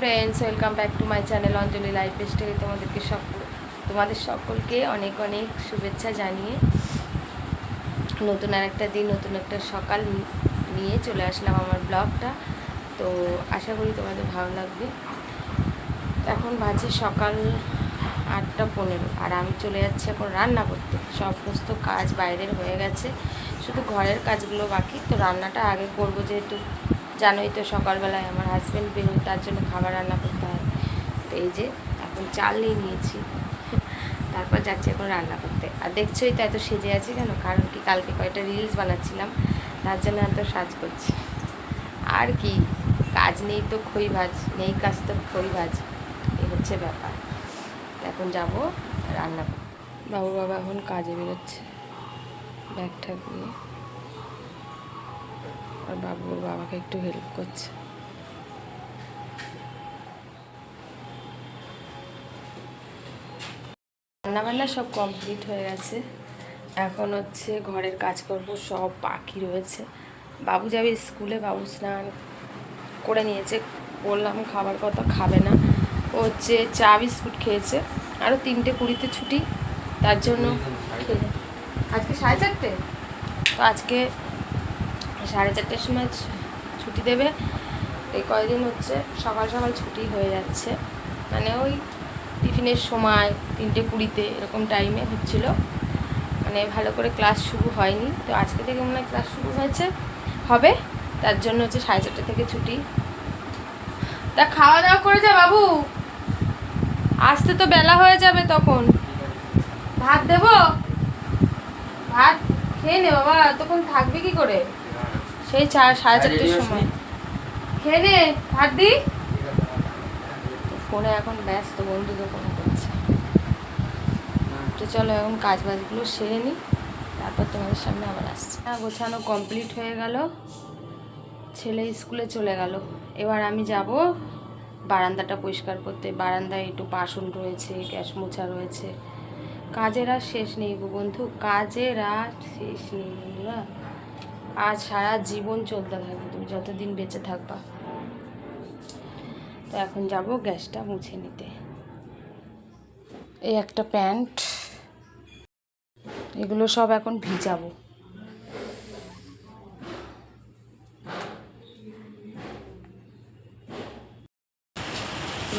Friends welcome back to my channel Anjali life স্টাইলে তোমাদেরকে সকল তোমাদের সকলকে অনেক অনেক শুভেচ্ছা জানিয়ে নতুন আর একটা দিন, নতুন একটা সকাল নিয়ে চলে আসলাম আমার ব্লগটা। তো আশা করি তোমাদের ভালো লাগবে। এখন বাজে সকাল আটটা পনেরো আর আমি চলে যাচ্ছি এখন রান্না করতে। সমস্ত কাজ বাইরের হয়ে গেছে। শুধু ঘরের কাজগুলো বাকি। তো রান্নাটা আগে করব যেহেতু জানোই তো সকালবেলায় আমার হাজব্যান্ড বেরোয়, তার জন্য খাবার রান্না করতে হয়। তো এই যে, এখন চাল নিয়ে নিয়েছি। তারপর যাচ্ছি এখন রান্না করতে। আর দেখছোই তো এত সেজে আছি কেন? কারণ কি কালকে কয়েকটা রিলস বানাচ্ছিলাম, তার জন্য এত সাজ করছি। আর কি, কাজ নেই তো খই ভাজ নেই কাজ তো খই ভাজ এই হচ্ছে ব্যাপার। এখন যাব রান্না। বাবু বাবা এখন কাজে বেরোচ্ছে। ব্যাগ ঠ্যাগ নিয়ে। আর বাবু ওর বাবাকে একটু হেল্প করছে। রান্নাবান্না সব কমপ্লিট হয়ে গেছে। এখন হচ্ছে ঘরের কাজকর্ম সব বাকি রয়েছে। বাবু যাবে স্কুলে বাবু স্নান করে নিয়েছে। বললাম খাবার কথা খাবে না। ও হচ্ছে চা বিস্কুট খেয়েছে। আরও তিনটে কুড়িতে ছুটি তার জন্য আজকে সাড়ে চারটে? তো আজকে সাড়ে চারটের সময় ছুটি দেবে। এই কয়দিন হচ্ছে সকাল সকাল ছুটি হয়ে যাচ্ছে। মানে ওই টিফিনের সময় তিনটে কুড়িতে এরকম টাইমে হচ্ছিল। মানে ভালো করে ক্লাস শুরু হয়নি। তো আজকে থেকে মনে হয় ক্লাস শুরু হয়েছে। হবে। তার জন্য হচ্ছে সাড়ে চারটে থেকে ছুটি। তা খাওয়া দাওয়া করে যা বাবু। আসতে তো বেলা হয়ে যাবে তখন। ভাত দেব? ভাত খেয়ে নে বাবা। তখন থাকবি কি করে? সেই চার সাড়ে চারটের সময়। খেয়ে নে ভাত দি। ফোনে এখন ব্যস্ত বন্ধুদের ফোন করছে। তো চলো এখন কাজ বাজগুলো সেরে নিই তারপর তোমাদের সামনে আবার আসছি। হ্যাঁ গোছানো কমপ্লিট হয়ে গেল। ছেলে স্কুলে চলে গেল। এবার আমি যাব বারান্দাটা পরিষ্কার করতে। বারান্দায় একটু বাসন রয়েছে গ্যাস মোছা রয়েছে। কাজের আর শেষ নেই গো বন্ধু কাজের আর শেষ নেই বন্ধুরা। আজ সারা জীবন চলতে থাকবে তুমি, যতদিন বেঁচে থাকবা। তো এখন যাব গ্যাসটা মুছে নিতে। এই একটা প্যান্ট, এগুলো সব এখন ভিজাবো।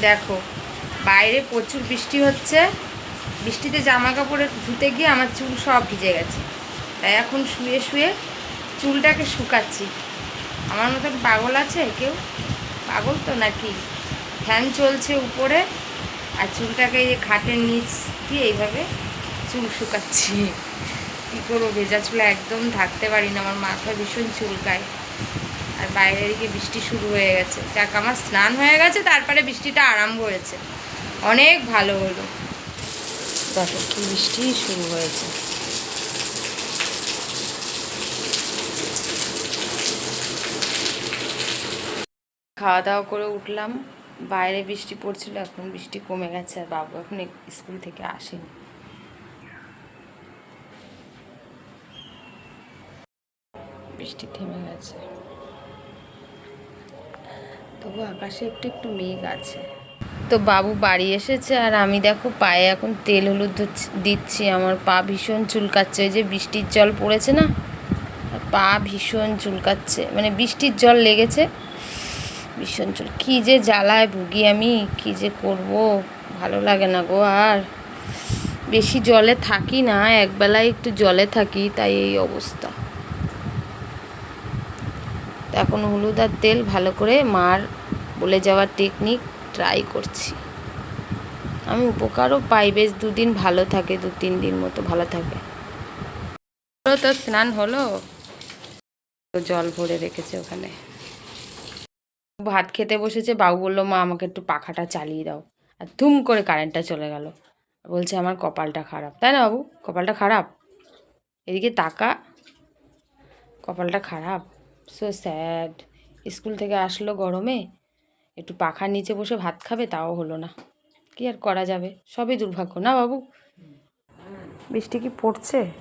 দেখো, বাইরে প্রচুর বৃষ্টি হচ্ছে। বৃষ্টিতে জামা কাপড়ে ধুতে গিয়ে আমার চুল সব ভিজে গেছে। তাই এখন শুয়ে শুয়ে চুলটাকে শুকাচ্ছি। আমার মতন পাগল আছে কেউ? পাগল তো নাকি? ফ্যান চলছে উপরে আর চুলটাকে এই খাটের নিচ দিয়ে এইভাবে চুল শুকাচ্ছি। কী করব, ভেজা চুল একদম থাকতে পারি না, আমার মাথা ভীষণ চুলকায়। আর বাইরে দিকে বৃষ্টি শুরু হয়ে গেছে। যাক, আমার স্নান হয়ে গেছে, তারপরে বৃষ্টিটা আরাম হয়েছে। অনেক ভালো হলো। দেখো, কি বৃষ্টি শুরু হয়েছে। খাওয়া দাওয়া করে উঠলাম। বাইরে বৃষ্টি পড়ছিল, এখন বৃষ্টি কমে গেছে আর বাবু এখন স্কুল থেকে আসেনি। বৃষ্টি থেমে গেছে। তবু আকাশে একটু একটু মেঘ আছে। তো বাবু বাড়ি এসেছে আর আমি দেখো পায়ে এখন তেল হলুদ দিচ্ছি। আমার পা ভীষণ চুলকাচ্ছে। ওই যে বৃষ্টির জল পড়েছে না? পা ভীষণ চুলকাচ্ছে। মানে বৃষ্টির জল লেগেছে। ভীষণ চুল কী যে জ্বালায় ভুগি আমি, কী যে করব? ভালো লাগে না গো আর। বেশি জলে থাকি না, একবেলায় একটু জলে থাকি, তাই এই অবস্থা। এখন হলুদ আর তেল ভালো করে মার বলে যাওয়ার টেকনিক ট্রাই করছি। আমি উপকারও পাই, বেশ দুদিন ভালো থাকে, দু তিন দিন মতো ভালো থাকে। তো স্নান হলো? জল ভরে রেখেছে ওখানে। ভাত খেতে বসেছে, বাবু বলল, মা, আমাকে একটু পাখাটা চালিয়ে দাও। আর ধুম করে কারেন্টটা চলে গেল। বলছে, আমার কপালটা খারাপ। তাই না, বাবু? কপালটা খারাপ? এদিকে তাকা। কপালটা খারাপ? সো স্যাড স্কুল থেকে আসলো গরমে। একটু পাখার নিচে বসে ভাত খাবে, তাও হলো না। কি আর করা যাবে? সবই দুর্ভাগ্য, না, বাবু? বৃষ্টি কি পড়ছে?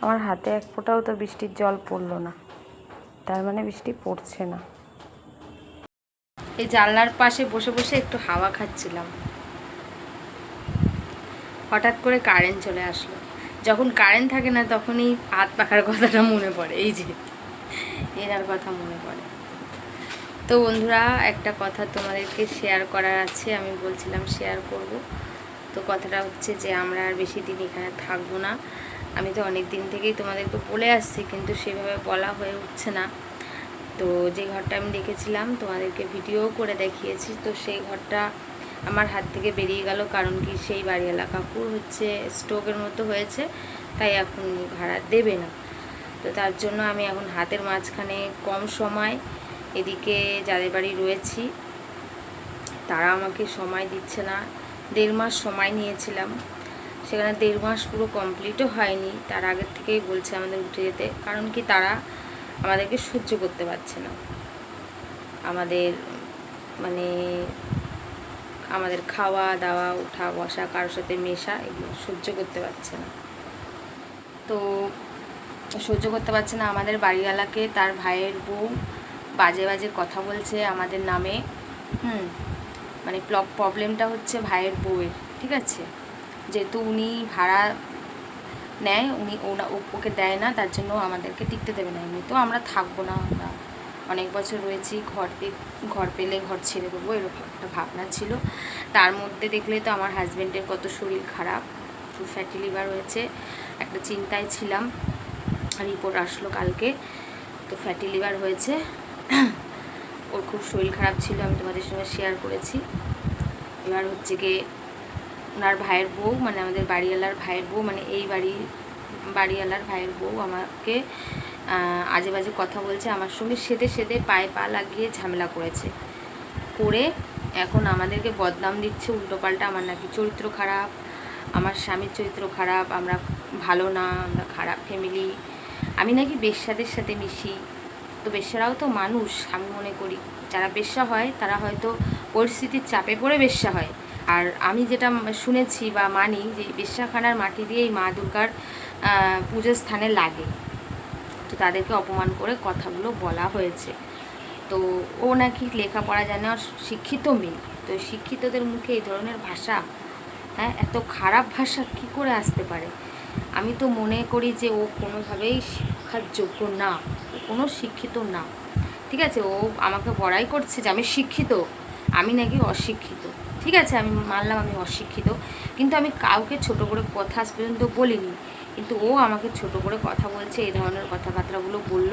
আমার হাতে এক ফোঁটাও তো বৃষ্টির জল পড়ল না। তার মানে বৃষ্টি পড়ছে না। এই জানলার পাশে বসে বসে একটু হাওয়া খাচ্ছিলাম। হঠাৎ করে কারেন্ট চলে আসলো। যখন কারেন্ট থাকে না তখনই হাত পাখার কথাটা মনে পড়ে। এই যে, এনার কথা মনে পড়ে। তো বন্ধুরা, একটা কথা তোমাদেরকে শেয়ার করার আছে, আমি বলছিলাম শেয়ার করব। তো কথাটা হচ্ছে যে আমরা আর বেশি দিন এখানে থাকব না। আমি তো অনেক দিন থেকেই তোমাদেরকে বলে আসছি, কিন্তু সেভাবে বলা হয়ে উঠছে না। তো যে ঘরটা আমি দেখেছিলাম, তোমাদেরকে ভিডিও করে দেখিয়েছি। তো সেই ঘরটা আমার হাত থেকে বেরিয়ে গেল, কারণ কি সেই বাড়িওয়ালা কাকুর হচ্ছে স্ট্রোকের মতো হয়েছে, তাই এখন ভাড়া দেবে না। তো তার জন্য আমি এখন হাতের মাঝখানে কম সময় এদিকে যাদের বাড়ি রয়েছি তারা আমাকে সময় দিচ্ছে না। দেড় মাস সময় নিয়েছিলাম। সেখানে দেড় মাস পুরো কমপ্লিটও হয়নি। তার আগের থেকেই বলছে আমাদের উঠে যেতে। কারণ কি তারা আমাদেরকে সহ্য করতে পারছে না। আমাদের মানে আমাদের খাওয়া, দাওয়া, উঠা, বসা, কারোর সাথে মেশা, এগুলো সহ্য করতে পারছে না। তো সহ্য করতে পারছে না। আমাদের বাড়িওয়ালাকে তার ভাইয়ের বউ বাজে বাজে কথা বলছে আমাদের নামে। হুম মানে প্রবলেমটা হচ্ছে ভাইয়ের বউয়ের, ঠিক আছে? যেহেতু উনি ভাড়া নেয়, উনি ওনা ওকে দেয় না, তার জন্য আমাদেরকে টিকতে দেবে না। এমনি তো আমরা থাকব না, আমরা অনেক বছর রয়েছি, ঘর ঘর পেলে ঘর ছেড়ে দেবো, এরকম একটা ভাবনা ছিল। তার মধ্যে দেখলে তো আমার হাজব্যান্ডের কত শরীর খারাপ ফ্যাটি লিভার হয়েছে, একটা চিন্তায় ছিলাম। রিপোর্ট আসলো কালকে, তো ফ্যাটি লিভার হয়েছে। ওর খুব শরীর খারাপ ছিল, আমি তোমাদের সঙ্গে শেয়ার করেছি। এবার হচ্ছে গিয়ে ওনার ভাইয়ের বউ মানে আমাদের বাড়িওয়ালার ভাইয়ের বউ মানে এই বাড়ি, বাড়িওয়ালার ভাইয়ের বউ আমাকে আজে বাজে কথা বলছে আমার সঙ্গে, সেদে সেদে পায়ে পা লাগিয়ে ঝামেলা করেছে। করে এখন আমাদেরকে বদনাম দিচ্ছে, উল্টোপাল্টা আমার নাকি চরিত্র খারাপ, আমার স্বামীর চরিত্র খারাপ, আমরা ভালো না, আমরা খারাপ ফ্যামিলি আমি নাকি বেশ্যাদের সাথে মিশি। তো বেশ্যারাও তো মানুষ, আমি মনে করি। যারা বেশ্যা হয়, তারা হয়তো পরিস্থিতির চাপে পড়ে বেশ্যা হয়। আর আমি যেটা শুনেছি বা মানি যে বিশ্বাখানার মাটি দিয়েই মা দুর্গার পুজোর স্থানে লাগে। তো তাদেরকে অপমান করে কথাগুলো বলা হয়েছে। তো ও নাকি লেখাপড়া জানে আর শিক্ষিত মেয়ে। তো শিক্ষিতদের মুখে এই ধরনের ভাষা হ্যাঁ এত খারাপ ভাষা কি করে আসতে পারে? আমি তো মনে করি যে ও কোনোভাবেই শিক্ষার যোগ্য না। কোনো শিক্ষিত না। ঠিক আছে, ও আমাকে বড়াই করছে যে আমি শিক্ষিত। আমি নাকি অশিক্ষিত। ঠিক আছে, আমি মানলাম আমি অশিক্ষিত, কিন্তু আমি কাউকে ছোট করে কথা আজ পর্যন্ত বলিনি। কিন্তু ও আমাকে ছোট করে কথা বলছে, এই ধরনের কথাবার্তাগুলো বলল।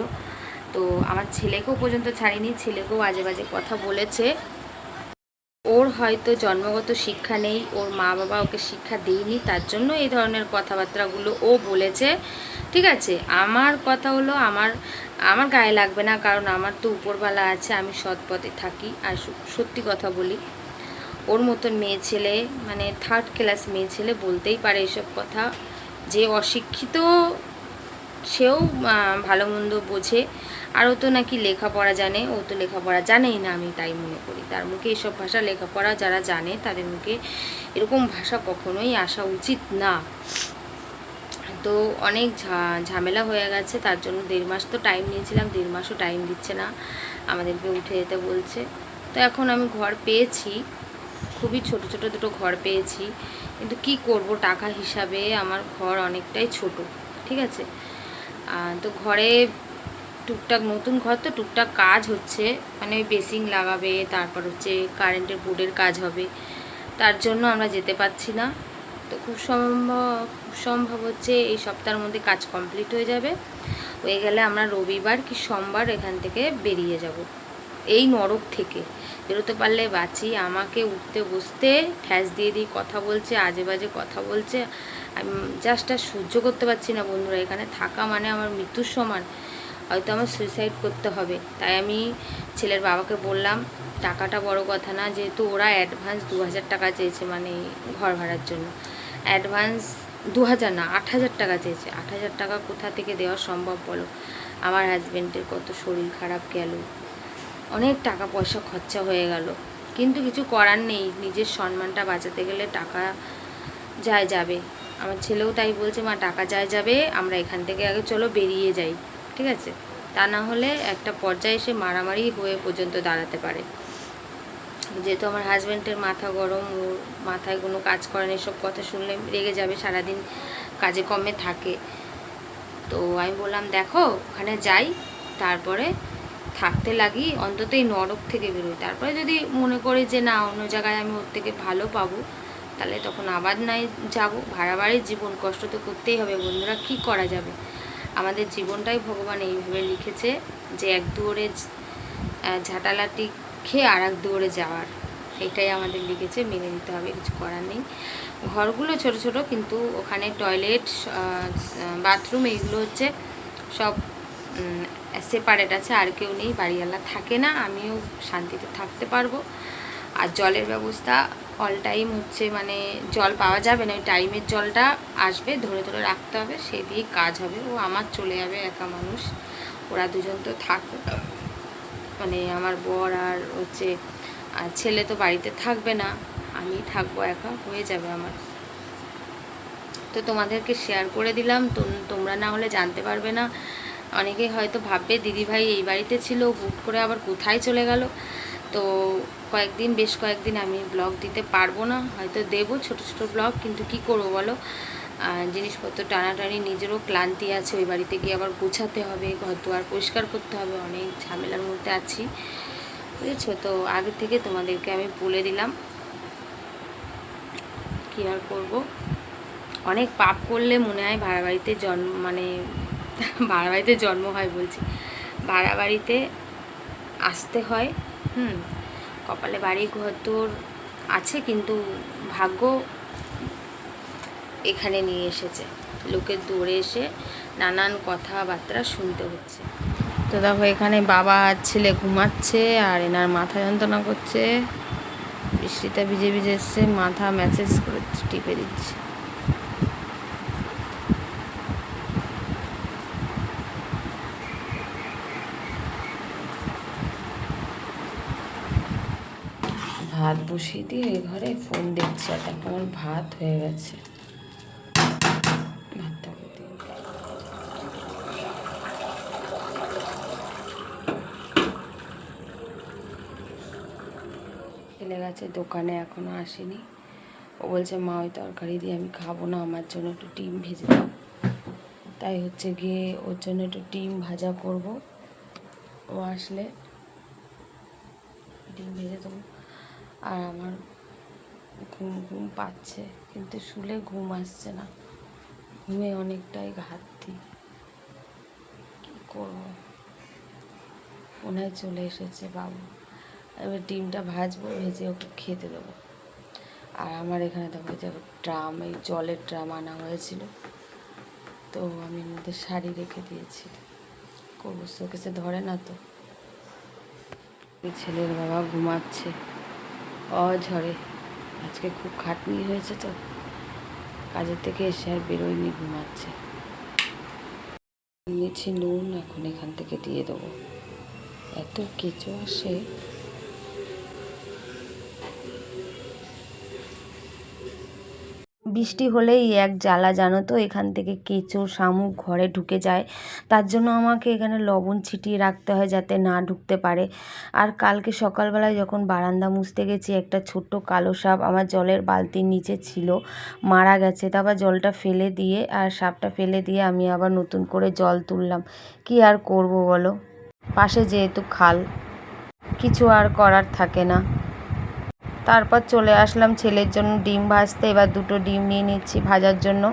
তো আমার ছেলেকেও পর্যন্ত ছাড়িনি, ছেলেকেও আজে বাজে কথা বলেছে। ওর হয়তো জন্মগত শিক্ষা নেই, ওর মা বাবা ওকে শিক্ষা দেয়নি, তার জন্য এই ধরনের কথাবার্তাগুলো ও বলেছে। ঠিক আছে, আমার কথা হলো আমার আমার গায়ে লাগবে না, কারণ আমার তো উপরবেলা আছে, আমি সৎ পথে থাকি। আর সত্যি কথা বলি ওর মতন মেয়ে ছেলে মানে থার্ড ক্লাস মেয়ে ছেলে বলতেই পারে এসব কথা। যে অশিক্ষিত, সেও ভালো মন্দ বোঝে। আর ও তো নাকি লেখাপড়া জানে, ও তো লেখাপড়া জানেই না আমি তাই মনে করি। তার মুখে এসব ভাষা লেখাপড়া যারা জানে, তাদের মুখে এরকম ভাষা কখনোই আসা উচিত না। তো অনেক ঝামেলা হয়ে গেছে, তার জন্য দেড় মাস তো টাইম নিয়েছিলাম, দেড় মাসও টাইম দিচ্ছে না। আমাদেরকে উঠে যেতে বলছে। তো এখন আমি ঘর পেয়েছি। খুবই ছোট ছোট দুটো ঘর পেয়েছি। কিন্তু কি করব, টাকা হিসাবে আমার ঘর অনেকটাই ছোট, ঠিক আছে? তো ঘরে টুকটাক নতুন ঘর তো টুকটাক কাজ হচ্ছে। মানে ওই বেসিং লাগাবে, তারপর হচ্ছে কারেন্টের বোর্ডের কাজ হবে। তার জন্য আমরা যেতে পারছি না। তো খুব সম্ভব খুব সম্ভব হচ্ছে এই সপ্তাহের মধ্যে কাজ কমপ্লিট হয়ে যাবে। হয়ে গেলে আমরা রবিবার কি সোমবার এখান থেকে বেরিয়ে যাব। এই নরক থেকে। বেরোতে পারলে বাঁচি। আমাকে উঠতে, বসতে ঠ্যাস দিয়ে দিয়ে কথা বলছে, আজে বাজে কথা বলছে। আমি জাস্ট আর সহ্য করতে পারছি না বন্ধুরা। এখানে থাকা মানে আমার মৃত্যুর সমান। হয়তো আমার সুইসাইড করতে হবে। তাই আমি ছেলের বাবাকে বললাম, টাকাটা বড় কথা না, যেহেতু ওরা অ্যাডভান্স দু হাজার টাকা চেয়েছে মানে ঘর ভাড়ার জন্য। অ্যাডভান্স দু হাজার না আট হাজার টাকা চেয়েছে। আট হাজার টাকা কোথা থেকে দেওয়া সম্ভব বলো? আমার হাজব্যান্ডের কত শরীর খারাপ গেল। অনেক টাকা পয়সা খরচা হয়ে গেল। কিন্তু কিছু করার নেই। নিজের সম্মানটা বাঁচাতে গেলে টাকা যায় যাবে। আমার ছেলেও তাই বলছে, মা, টাকা যায় যাবে, আমরা এখান থেকে আগে চলো বেরিয়ে যাই। ঠিক আছে? তা না হলে একটা পর্যায়ে এসে মারামারি হয়ে পর্যন্ত দাঁড়াতে পারে। যেহেতু আমার হাজব্যান্ডের মাথা গরম ও মাথায় কোনো কাজ করে না, এসব কথা শুনলে রেগে যাবে, সারাদিন কাজে কমে থাকে। তো আমি বললাম, দেখো, ওখানে যাই, তারপরে থাকতে লাগি অন্তত এই নরক থেকে বেরোই। তারপরে যদি মনে করি যে, না, অন্য জায়গায় আমি ওর থেকে ভালো পাবো, তাহলে তখন আবার নাই যাব। ভাড়া বাড়ির জীবন কষ্ট তো করতেই হবে। বন্ধুরা, কি করা যাবে? আমাদের জীবনটাই ভগবান এইভাবে লিখেছে যে, এক দুয়ারে ঝাঁটালাটি খেয়ে আর এক দুয়ারে যাওয়ার। এটাই আমাদের লিখেছে, মেনে নিতে হবে, কিছু করার নেই। ঘরগুলো ছোট ছোট, কিন্তু ওখানে টয়লেট বাথরুম, এইগুলো হচ্ছে সব সেপারেট আছে, আর কেউ নেই, বাড়িওয়ালা থাকে না, আমিও শান্তিতে থাকতে পারব। আর জলের ব্যবস্থা অল টাইম হচ্ছে মানে জল পাওয়া যাবে না, ওই টাইমের জলটা আসবে, ধরে ধরে রাখতে হবে, সে দিয়েই কাজ হবে, ও আমার চলে যাবে একা মানুষ, ওরা দুজন তো থাকবে মানে আমার বর আর হচ্ছে ছেলে তো বাড়িতে থাকবে না, আমি থাকব একা, হয়ে যাবে আমার। তো তোমাদেরকে শেয়ার করে দিলাম, তোম- তোমরা না হলে জানতে পারবে না অনেকেই হয়তো ভাববে, দিদিভাই এই বাড়িতে ছিল, হুট করে আবার কোথায় চলে গেল? তো কয়েকদিন, বেশ কয়েকদিন আমি ব্লগ দিতে পারব না, হয়তো দেবো ছোট ছোট ব্লগ, কিন্তু কি করব বলো? জিনিসপত্র টানাটানি নিজেরও ক্লান্তি আছে, ওই বাড়িতে গিয়ে আবার গোছাতে হবে, ঘর দুয়ার পরিষ্কার করতে হবে, অনেক ঝামেলার মধ্যে আছি। বুঝেছ? তো আগে থেকে তোমাদেরকে আমি বলে দিলাম কী আর করব। অনেক পাপ করলে মনে হয় ভাড়া বাড়িতে জন্ম মানে ভাড়া বাড়িতে জন্ম হয় বলছি। ভাড়া বাড়িতে আসতে হয়, হুম, কপালে বাড়ি ঘর তোর আছে কিন্তু ভাগ্য এখানে নিয়ে এসেছে। লোকের দৌড়ে এসে নানান কথাবার্তা শুনতে হচ্ছে। তো দেখো এখানে বাবা আর ছেলে ঘুমাচ্ছে আর এনার মাথা যন্ত্রণা করছে। বৃষ্টিতে ভিজে ভিজে এসছে, মাথা ম্যাসেজ করে টিপে দিচ্ছে। ভাত বসিয়ে দিয়ে এই ঘরে ফোন দেখছি আর দেখো আমার ভাত হয়ে গেছে। চলে গেছে দোকানে, এখনও আসেনি। ও বলছে, মা, ওই তরকারি দিয়ে আমি খাব না, আমার জন্য একটু ডিম ভেজে দাও। তাই হচ্ছে গিয়ে ওর জন্য একটু ডিম ভাজা করব। ও আসলে ডিম ভেজে দেবো। আর আমার ঘুম ঘুম পাচ্ছে, কিন্তু শুলে ঘুম আসছে না। ঘুমে অনেকটাই ঘাটতি। কী করব? হয় চলে এসেছে বাবু। এবার ডিমটা ভাজবো, ভেজে ওকে খেতে দেবো। আর আমার এখানে দেখো যে ড্রাম, এই জলের ড্রাম আনা হয়েছিল। তো আমি মধ্যে শাড়ি রেখে দিয়েছি। করব? শোকেসে ধরে না তো। ছেলের বাবা ঘুমাচ্ছে। অঝরে। আজকে খুব খাটনি হয়েছে তো। কাজের থেকে এসে আর বেরোয়নি, ঘুমাচ্ছে। নিয়েছি নুন, এখন এখান থেকে দিয়ে দেবো। এত কেঁচো আসে। বৃষ্টি হলেই এক জ্বালা, জানো তো? এখান থেকে কেঁচো, শামুক ঘরে ঢুকে যায়। তার জন্য আমাকে এখানে লবণ ছিটিয়ে রাখতে হয় যাতে না ঢুকতে পারে। আর কালকে সকালবেলায় যখন বারান্দা মুছতে গেছি, একটা ছোট্ট কালো সাপ আমার জলের বালতির নিচে ছিল, মারা গেছে। তারপর জলটা ফেলে দিয়ে, আর সাপটা ফেলে দিয়ে আমি আবার নতুন করে জল তুললাম। কি আর করব বলো? পাশে যেহেতু খাল, কিছু আর করার থাকে না। তারপর চলে আসলাম ছেলের জন্য ডিম ভাজতে। এবার দুটো ডিম নিয়ে নিচ্ছি ভাজার জন্য।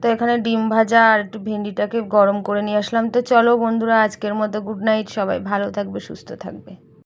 তো এখানে ডিম ভাজা আর একটু ভেন্ডিটাকে গরম করে নিয়ে আসলাম। তো চলো বন্ধুরা, আজকের মতো গুড নাইট। সবাই ভালো থাকবে, সুস্থ থাকবে।